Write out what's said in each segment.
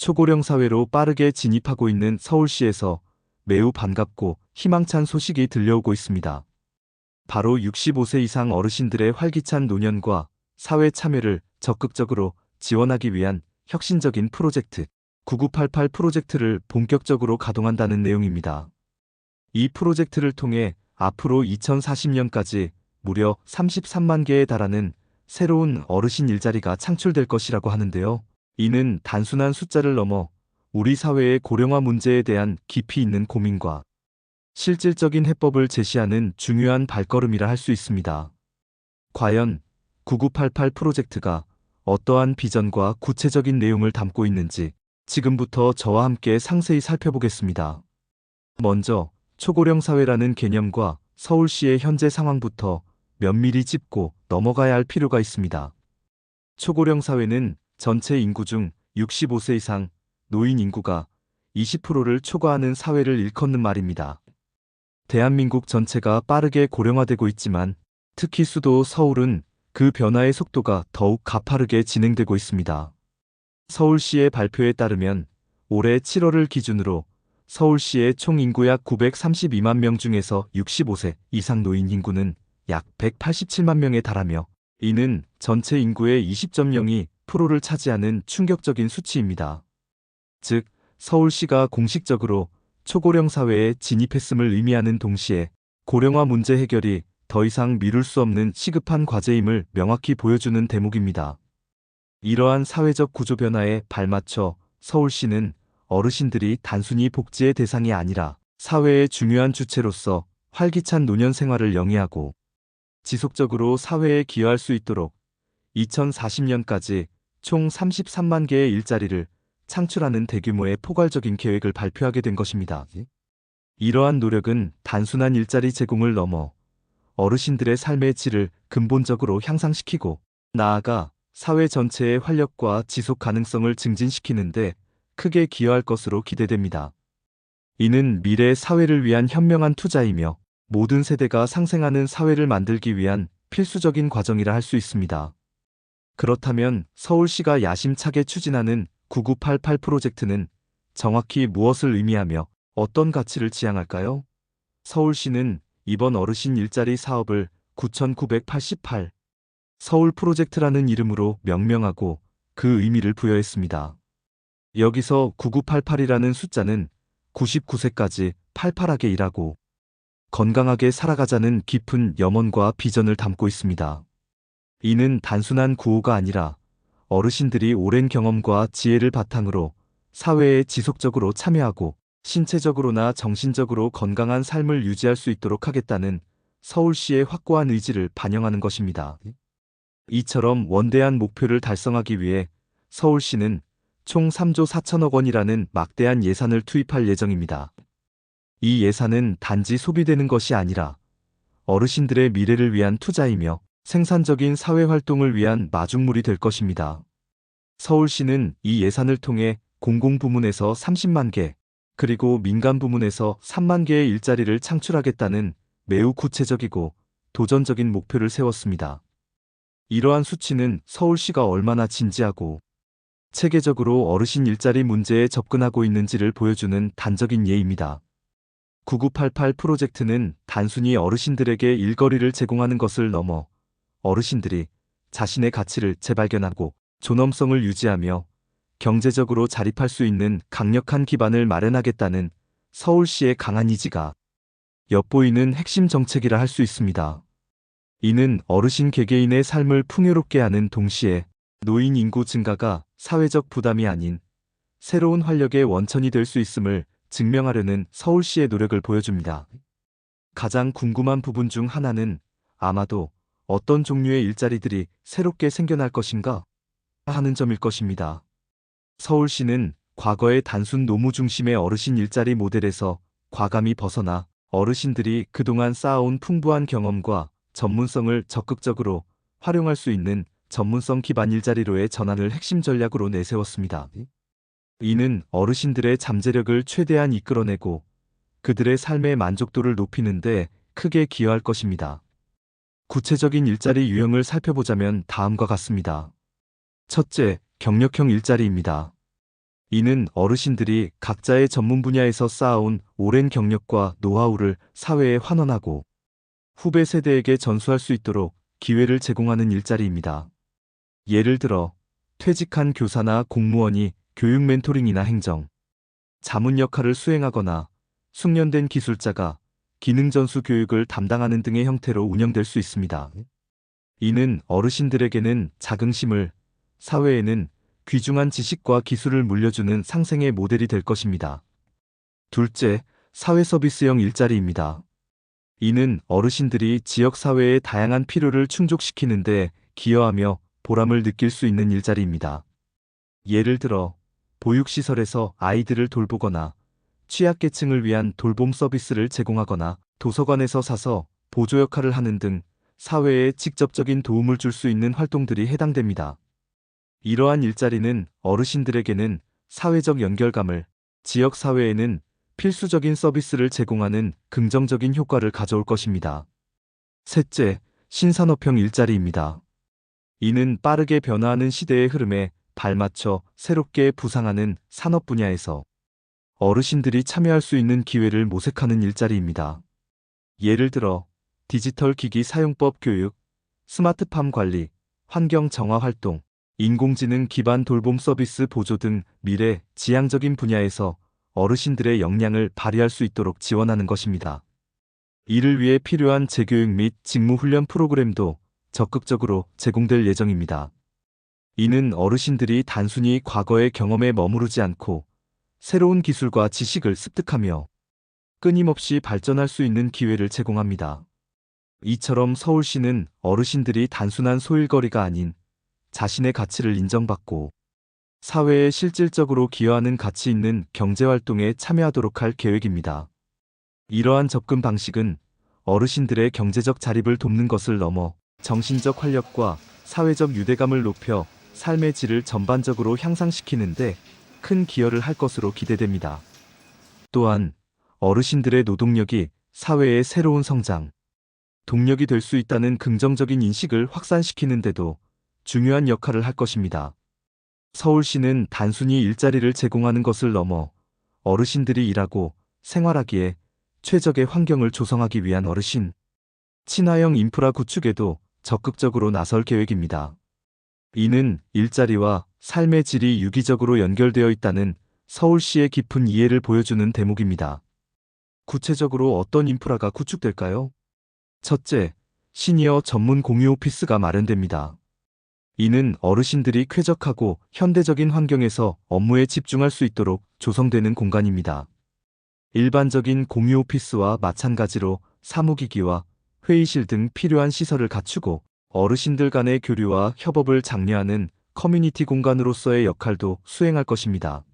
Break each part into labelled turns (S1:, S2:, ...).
S1: 초고령 사회로 빠르게 진입하고 있는 서울시에서 매우 반갑고 희망찬 소식이 들려오고 있습니다. 바로 65세 이상 어르신들의 활기찬 노년과 사회 참여를 적극적으로 지원하기 위한 혁신적인 프로젝트 9988 프로젝트를 본격적으로 가동한다는 내용입니다. 이 프로젝트를 통해 앞으로 2040년까지 무려 33만 개에 달하는 새로운 어르신 일자리가 창출될 것이라고 하는데요. 이는 단순한 숫자를 넘어 우리 사회의 고령화 문제에 대한 깊이 있는 고민과 실질적인 해법을 제시하는 중요한 발걸음이라 할 수 있습니다. 과연 9988 프로젝트가 어떠한 비전과 구체적인 내용을 담고 있는지 지금부터 저와 함께 상세히 살펴보겠습니다. 먼저 초고령 사회라는 개념과 서울시의 현재 상황부터 면밀히 짚고 넘어가야 할 필요가 있습니다. 초고령 사회는 전체 인구 중 65세 이상 노인 인구가 20%를 초과하는 사회를 일컫는 말입니다. 대한민국 전체가 빠르게 고령화되고 있지만 특히 수도 서울은 그 변화의 속도가 더욱 가파르게 진행되고 있습니다. 서울시의 발표에 따르면 올해 7월을 기준으로 서울시의 총 인구 약 932만 명 중에서 65세 이상 노인 인구는 약 187만 명에 달하며 이는 전체 인구의 20.02% 를 차지하는 충격적인 수치입니다. 즉, 서울시가 공식적으로 초고령 사회에 진입했음을 의미하는 동시에 고령화 문제 해결이 더 이상 미룰 수 없는 시급한 과제임을 명확히 보여주는 대목입니다. 이러한 사회적 구조 변화에 발맞춰 서울시는 어르신들이 단순히 복지의 대상이 아니라 사회의 중요한 주체로서 활기찬 노년 생활을 영위하고 지속적으로 사회에 기여할 수 있도록 2040년까지 총 33만 개의 일자리를 창출하는 대규모의 포괄적인 계획을 발표하게 된 것입니다. 이러한 노력은 단순한 일자리 제공을 넘어 어르신들의 삶의 질을 근본적으로 향상시키고 나아가 사회 전체의 활력과 지속 가능성을 증진시키는데 크게 기여할 것으로 기대됩니다. 이는 미래 사회를 위한 현명한 투자이며 모든 세대가 상생하는 사회를 만들기 위한 필수적인 과정이라 할 수 있습니다. 그렇다면 서울시가 야심차게 추진하는 9988 프로젝트는 정확히 무엇을 의미하며 어떤 가치를 지향할까요? 서울시는 이번 어르신 일자리 사업을 9988 서울 프로젝트라는 이름으로 명명하고 그 의미를 부여했습니다. 여기서 9988이라는 숫자는 99세까지 팔팔하게 일하고 건강하게 살아가자는 깊은 염원과 비전을 담고 있습니다. 이는 단순한 구호가 아니라 어르신들이 오랜 경험과 지혜를 바탕으로 사회에 지속적으로 참여하고 신체적으로나 정신적으로 건강한 삶을 유지할 수 있도록 하겠다는 서울시의 확고한 의지를 반영하는 것입니다. 이처럼 원대한 목표를 달성하기 위해 서울시는 총 3조 4천억 원이라는 막대한 예산을 투입할 예정입니다. 이 예산은 단지 소비되는 것이 아니라 어르신들의 미래를 위한 투자이며 생산적인 사회 활동을 위한 마중물이 될 것입니다. 서울시는 이 예산을 통해 공공부문에서 30만 개, 그리고 민간 부문에서 3만 개의 일자리를 창출하겠다는 매우 구체적이고 도전적인 목표를 세웠습니다. 이러한 수치는 서울시가 얼마나 진지하고 체계적으로 어르신 일자리 문제에 접근하고 있는지를 보여주는 단적인 예입니다. 9988 프로젝트는 단순히 어르신들에게 일거리를 제공하는 것을 넘어 어르신들이 자신의 가치를 재발견하고 존엄성을 유지하며 경제적으로 자립할 수 있는 강력한 기반을 마련하겠다는 서울시의 강한 의지가 엿보이는 핵심 정책이라 할 수 있습니다. 이는 어르신 개개인의 삶을 풍요롭게 하는 동시에 노인 인구 증가가 사회적 부담이 아닌 새로운 활력의 원천이 될 수 있음을 증명하려는 서울시의 노력을 보여줍니다. 가장 궁금한 부분 중 하나는 아마도 어떤 종류의 일자리들이 새롭게 생겨날 것인가 하는 점일 것입니다. 서울시는 과거의 단순 노무 중심의 어르신 일자리 모델에서 과감히 벗어나 어르신들이 그동안 쌓아온 풍부한 경험과 전문성을 적극적으로 활용할 수 있는 전문성 기반 일자리로의 전환을 핵심 전략으로 내세웠습니다. 이는 어르신들의 잠재력을 최대한 이끌어내고 그들의 삶의 만족도를 높이는 데 크게 기여할 것입니다. 구체적인 일자리 유형을 살펴보자면 다음과 같습니다. 첫째, 경력형 일자리입니다. 이는 어르신들이 각자의 전문 분야에서 쌓아온 오랜 경력과 노하우를 사회에 환원하고 후배 세대에게 전수할 수 있도록 기회를 제공하는 일자리입니다. 예를 들어 퇴직한 교사나 공무원이 교육 멘토링이나 행정, 자문 역할을 수행하거나 숙련된 기술자가 기능 전수 교육을 담당하는 등의 형태로 운영될 수 있습니다. 이는 어르신들에게는 자긍심을, 사회에는 귀중한 지식과 기술을 물려주는 상생의 모델이 될 것입니다. 둘째, 사회 서비스형 일자리입니다. 이는 어르신들이 지역 사회의 다양한 필요를 충족시키는데 기여하며 보람을 느낄 수 있는 일자리입니다. 예를 들어, 보육시설에서 아이들을 돌보거나 취약계층을 위한 돌봄 서비스를 제공하거나 도서관에서 사서 보조 역할을 하는 등 사회에 직접적인 도움을 줄 수 있는 활동들이 해당됩니다. 이러한 일자리는 어르신들에게는 사회적 연결감을, 지역 사회에는 필수적인 서비스를 제공하는 긍정적인 효과를 가져올 것입니다. 셋째, 신산업형 일자리입니다. 이는 빠르게 변화하는 시대의 흐름에 발맞춰 새롭게 부상하는 산업 분야에서 어르신들이 참여할 수 있는 기회를 모색하는 일자리입니다. 예를 들어 디지털 기기 사용법 교육, 스마트팜 관리, 환경 정화 활동, 인공지능 기반 돌봄 서비스 보조 등 미래 지향적인 분야에서 어르신들의 역량을 발휘할 수 있도록 지원하는 것입니다. 이를 위해 필요한 재교육 및 직무 훈련 프로그램도 적극적으로 제공될 예정입니다. 이는 어르신들이 단순히 과거의 경험에 머무르지 않고 새로운 기술과 지식을 습득하며 끊임없이 발전할 수 있는 기회를 제공합니다. 이처럼 서울시는 어르신들이 단순한 소일거리가 아닌 자신의 가치를 인정받고 사회에 실질적으로 기여하는 가치 있는 경제활동에 참여하도록 할 계획입니다. 이러한 접근 방식은 어르신들의 경제적 자립을 돕는 것을 넘어 정신적 활력과 사회적 유대감을 높여 삶의 질을 전반적으로 향상시키는데 큰 기여를 할 것으로 기대됩니다. 또한 어르신들의 노동력이 사회의 새로운 성장, 동력이 될 수 있다는 긍정적인 인식을 확산시키는데도 중요한 역할을 할 것입니다. 서울시는 단순히 일자리를 제공하는 것을 넘어 어르신들이 일하고 생활하기에 최적의 환경을 조성하기 위한 어르신, 친화형 인프라 구축에도 적극적으로 나설 계획입니다. 이는 일자리와 삶의 질이 유기적으로 연결되어 있다는 서울시의 깊은 이해를 보여주는 대목입니다. 구체적으로 어떤 인프라가 구축될까요? 첫째, 시니어 전문 공유 오피스가 마련됩니다. 이는 어르신들이 쾌적하고 현대적인 환경에서 업무에 집중할 수 있도록 조성되는 공간입니다. 일반적인 공유 오피스와 마찬가지로 사무기기와 회의실 등 필요한 시설을 갖추고 어르신들 간의 교류와 협업을 장려하는 커뮤니티 공간으로서의 역할도 수행할 것입니다.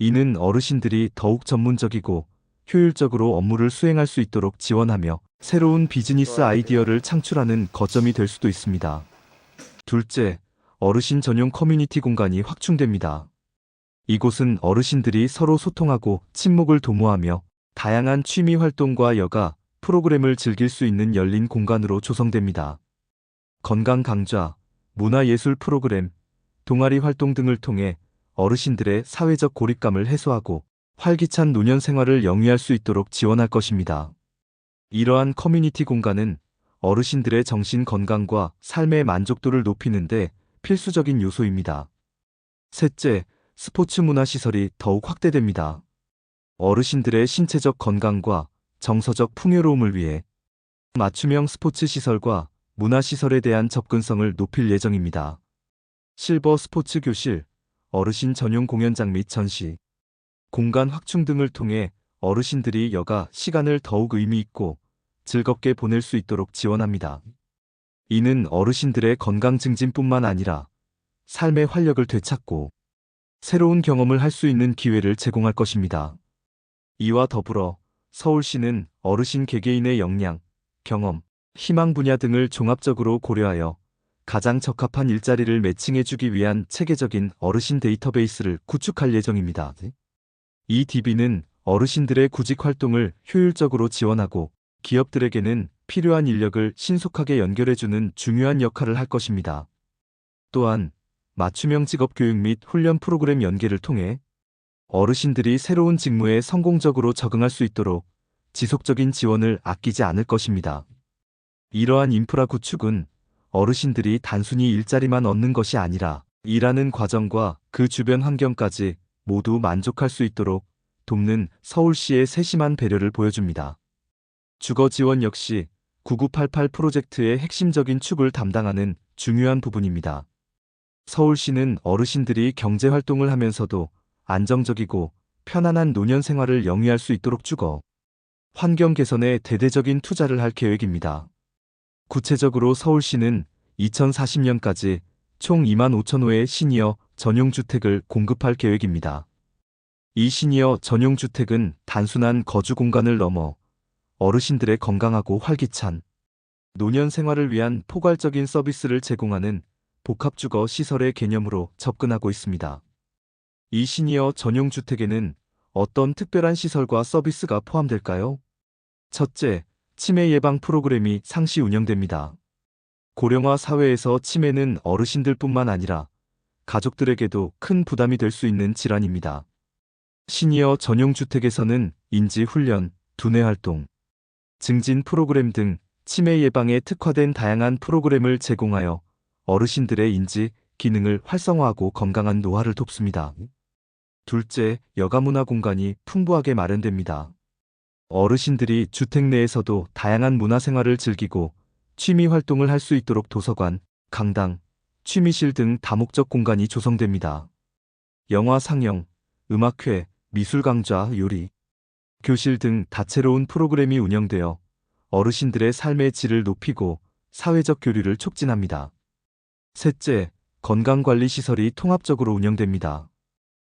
S1: 이는 어르신들이 더욱 전문적이고 효율적으로 업무를 수행할 수 있도록 지원하며 새로운 비즈니스 아이디어를 창출하는 거점이 될 수도 있습니다. 둘째, 어르신 전용 커뮤니티 공간이 확충됩니다. 이곳은 어르신들이 서로 소통하고 친목을 도모하며 다양한 취미 활동과 여가, 프로그램을 즐길 수 있는 열린 공간으로 조성됩니다. 건강 강좌, 문화예술 프로그램, 동아리 활동 등을 통해 어르신들의 사회적 고립감을 해소하고 활기찬 노년 생활을 영위할 수 있도록 지원할 것입니다. 이러한 커뮤니티 공간은 어르신들의 정신 건강과 삶의 만족도를 높이는데 필수적인 요소입니다. 셋째, 스포츠 문화 시설이 더욱 확대됩니다. 어르신들의 신체적 건강과 정서적 풍요로움을 위해 맞춤형 스포츠 시설과 문화 시설에 대한 접근성을 높일 예정입니다. 실버 스포츠 교실, 어르신 전용 공연장 및 전시, 공간 확충 등을 통해 어르신들이 여가 시간을 더욱 의미 있고 즐겁게 보낼 수 있도록 지원합니다. 이는 어르신들의 건강 증진뿐만 아니라 삶의 활력을 되찾고 새로운 경험을 할 수 있는 기회를 제공할 것입니다. 이와 더불어 서울시는 어르신 개개인의 역량, 경험, 희망 분야 등을 종합적으로 고려하여 가장 적합한 일자리를 매칭해주기 위한 체계적인 어르신 데이터베이스를 구축할 예정입니다. 이 DB는 어르신들의 구직 활동을 효율적으로 지원하고 기업들에게는 필요한 인력을 신속하게 연결해주는 중요한 역할을 할 것입니다. 또한 맞춤형 직업 교육 및 훈련 프로그램 연계를 통해 어르신들이 새로운 직무에 성공적으로 적응할 수 있도록 지속적인 지원을 아끼지 않을 것입니다. 이러한 인프라 구축은 어르신들이 단순히 일자리만 얻는 것이 아니라 일하는 과정과 그 주변 환경까지 모두 만족할 수 있도록 돕는 서울시의 세심한 배려를 보여줍니다. 주거 지원 역시 9988 프로젝트의 핵심적인 축을 담당하는 중요한 부분입니다. 서울시는 어르신들이 경제 활동을 하면서도 안정적이고 편안한 노년 생활을 영위할 수 있도록 주거 환경 개선에 대대적인 투자를 할 계획입니다. 구체적으로 서울시는 2040년까지 총 2만 5천 호의 시니어 전용 주택을 공급할 계획입니다. 이 시니어 전용 주택은 단순한 거주 공간을 넘어 어르신들의 건강하고 활기찬 노년 생활을 위한 포괄적인 서비스를 제공하는 복합주거 시설의 개념으로 접근하고 있습니다. 이 시니어 전용 주택에는 어떤 특별한 시설과 서비스가 포함될까요? 첫째, 치매 예방 프로그램이 상시 운영됩니다. 고령화 사회에서 치매는 어르신들뿐만 아니라 가족들에게도 큰 부담이 될 수 있는 질환입니다. 시니어 전용 주택에서는 인지 훈련, 두뇌 활동, 증진 프로그램 등 치매 예방에 특화된 다양한 프로그램을 제공하여 어르신들의 인지, 기능을 활성화하고 건강한 노화를 돕습니다. 둘째, 여가 문화 공간이 풍부하게 마련됩니다. 어르신들이 주택 내에서도 다양한 문화 생활을 즐기고 취미 활동을 할 수 있도록 도서관, 강당, 취미실 등 다목적 공간이 조성됩니다. 영화 상영, 음악회, 미술 강좌, 요리, 교실 등 다채로운 프로그램이 운영되어 어르신들의 삶의 질을 높이고 사회적 교류를 촉진합니다. 셋째, 건강관리시설이 통합적으로 운영됩니다.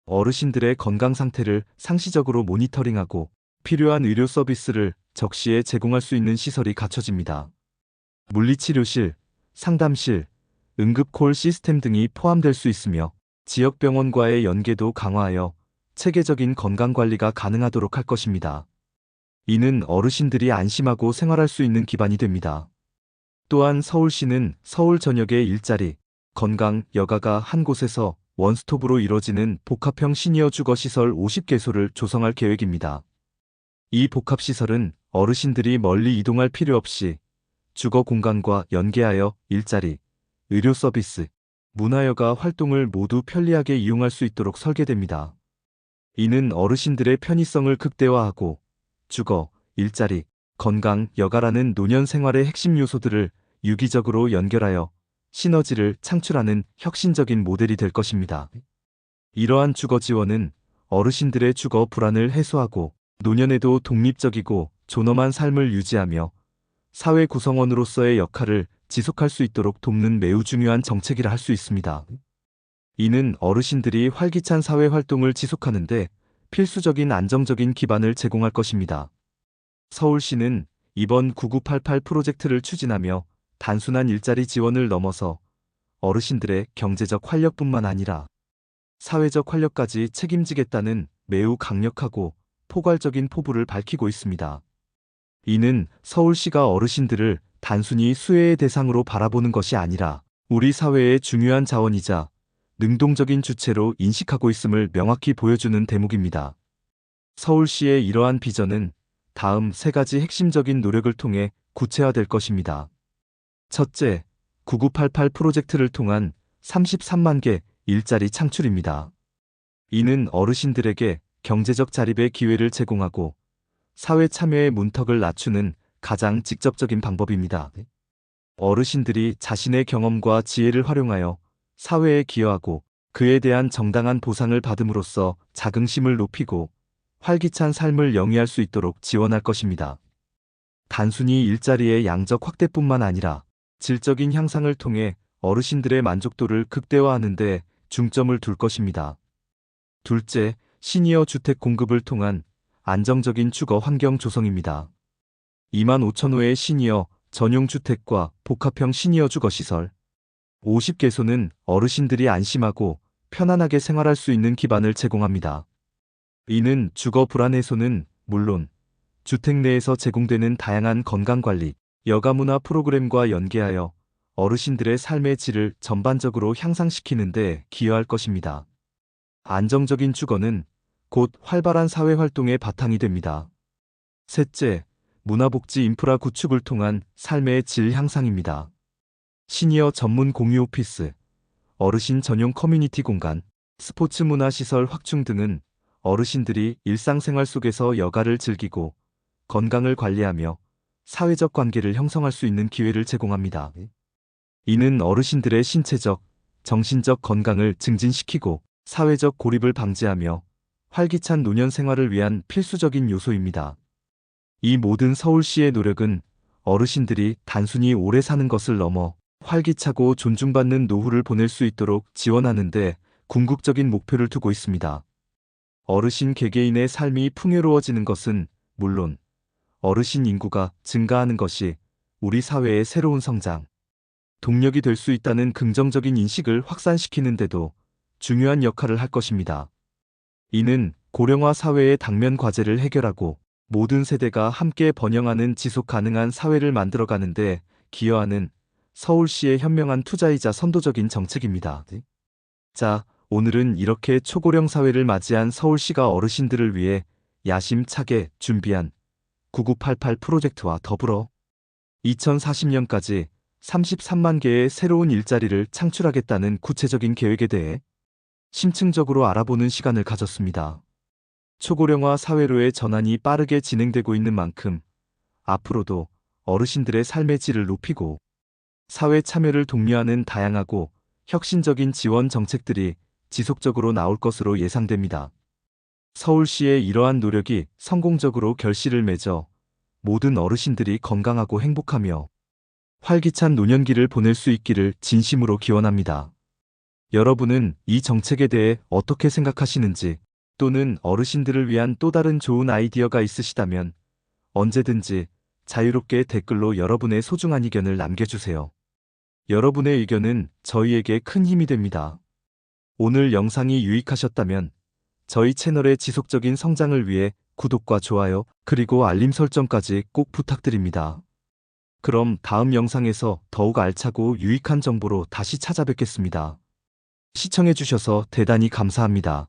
S1: 어르신들의 건강 상태를 상시적으로 모니터링하고 필요한 의료 서비스를 적시에 제공할 수 있는 시설이 갖춰집니다. 물리치료실, 상담실, 응급콜 시스템 등이 포함될 수 있으며 지역병원과의 연계도 강화하여 체계적인 건강관리가 가능하도록 할 것입니다. 이는 어르신들이 안심하고 생활할 수 있는 기반이 됩니다. 또한 서울시는 서울 전역의 일자리, 건강, 여가가 한 곳에서 원스톱으로 이뤄지는 복합형 시니어 주거시설 50개소를 조성할 계획입니다. 이 복합시설은 어르신들이 멀리 이동할 필요 없이 주거 공간과 연계하여 일자리, 의료 서비스, 문화여가 활동을 모두 편리하게 이용할 수 있도록 설계됩니다. 이는 어르신들의 편의성을 극대화하고 주거, 일자리, 건강, 여가라는 노년 생활의 핵심 요소들을 유기적으로 연결하여 시너지를 창출하는 혁신적인 모델이 될 것입니다. 이러한 주거 지원은 어르신들의 주거 불안을 해소하고 노년에도 독립적이고 존엄한 삶을 유지하며 사회 구성원으로서의 역할을 지속할 수 있도록 돕는 매우 중요한 정책이라 할 수 있습니다. 이는 어르신들이 활기찬 사회 활동을 지속하는데 필수적인 안정적인 기반을 제공할 것입니다. 서울시는 이번 9988 프로젝트를 추진하며 단순한 일자리 지원을 넘어서 어르신들의 경제적 활력뿐만 아니라 사회적 활력까지 책임지겠다는 매우 강력하고 포괄적인 포부를 밝히고 있습니다. 이는 서울시가 어르신들을 단순히 수혜의 대상으로 바라보는 것이 아니라 우리 사회의 중요한 자원이자 능동적인 주체로 인식하고 있음을 명확히 보여주는 대목입니다. 서울시의 이러한 비전은 다음 세 가지 핵심적인 노력을 통해 구체화될 것입니다. 첫째, 9988 프로젝트를 통한 33만 개 일자리 창출입니다. 이는 어르신들에게 경제적 자립의 기회를 제공하고 사회 참여의 문턱을 낮추는 가장 직접적인 방법입니다. 어르신들이 자신의 경험과 지혜를 활용하여 사회에 기여하고 그에 대한 정당한 보상을 받음으로써 자긍심을 높이고 활기찬 삶을 영위할 수 있도록 지원할 것입니다. 단순히 일자리의 양적 확대뿐만 아니라 질적인 향상을 통해 어르신들의 만족도를 극대화하는 데 중점을 둘 것입니다. 둘째, 시니어 주택 공급을 통한 안정적인 주거 환경 조성입니다. 2만 5천 호의 시니어 전용 주택과 복합형 시니어 주거 시설 50개소는 어르신들이 안심하고 편안하게 생활할 수 있는 기반을 제공합니다. 이는 주거 불안 해소는 물론 주택 내에서 제공되는 다양한 건강관리, 여가문화 프로그램과 연계하여 어르신들의 삶의 질을 전반적으로 향상시키는 데 기여할 것입니다. 안정적인 주거는 곧 활발한 사회 활동의 바탕이 됩니다. 셋째, 문화복지 인프라 구축을 통한 삶의 질 향상입니다. 시니어 전문 공유 오피스, 어르신 전용 커뮤니티 공간, 스포츠 문화 시설 확충 등은 어르신들이 일상생활 속에서 여가를 즐기고 건강을 관리하며 사회적 관계를 형성할 수 있는 기회를 제공합니다. 이는 어르신들의 신체적, 정신적 건강을 증진시키고 사회적 고립을 방지하며 활기찬 노년 생활을 위한 필수적인 요소입니다. 이 모든 서울시의 노력은 어르신들이 단순히 오래 사는 것을 넘어 활기차고 존중받는 노후를 보낼 수 있도록 지원하는데 궁극적인 목표를 두고 있습니다. 어르신 개개인의 삶이 풍요로워지는 것은 물론 어르신 인구가 증가하는 것이 우리 사회의 새로운 성장, 동력이 될 수 있다는 긍정적인 인식을 확산시키는데도 중요한 역할을 할 것입니다. 이는 고령화 사회의 당면 과제를 해결하고 모든 세대가 함께 번영하는 지속 가능한 사회를 만들어가는데 기여하는 서울시의 현명한 투자이자 선도적인 정책입니다. 자, 오늘은 이렇게 초고령 사회를 맞이한 서울시가 어르신들을 위해 야심차게 준비한 9988 프로젝트와 더불어 2040년까지 33만 개의 새로운 일자리를 창출하겠다는 구체적인 계획에 대해 심층적으로 알아보는 시간을 가졌습니다. 초고령화 사회로의 전환이 빠르게 진행되고 있는 만큼 앞으로도 어르신들의 삶의 질을 높이고 사회 참여를 독려하는 다양하고 혁신적인 지원 정책들이 지속적으로 나올 것으로 예상됩니다. 서울시의 이러한 노력이 성공적으로 결실을 맺어 모든 어르신들이 건강하고 행복하며 활기찬 노년기를 보낼 수 있기를 진심으로 기원합니다. 여러분은 이 정책에 대해 어떻게 생각하시는지 또는 어르신들을 위한 또 다른 좋은 아이디어가 있으시다면 언제든지 자유롭게 댓글로 여러분의 소중한 의견을 남겨주세요. 여러분의 의견은 저희에게 큰 힘이 됩니다. 오늘 영상이 유익하셨다면 저희 채널의 지속적인 성장을 위해 구독과 좋아요, 그리고 알림 설정까지 꼭 부탁드립니다. 그럼 다음 영상에서 더욱 알차고 유익한 정보로 다시 찾아뵙겠습니다. 시청해주셔서 대단히 감사합니다.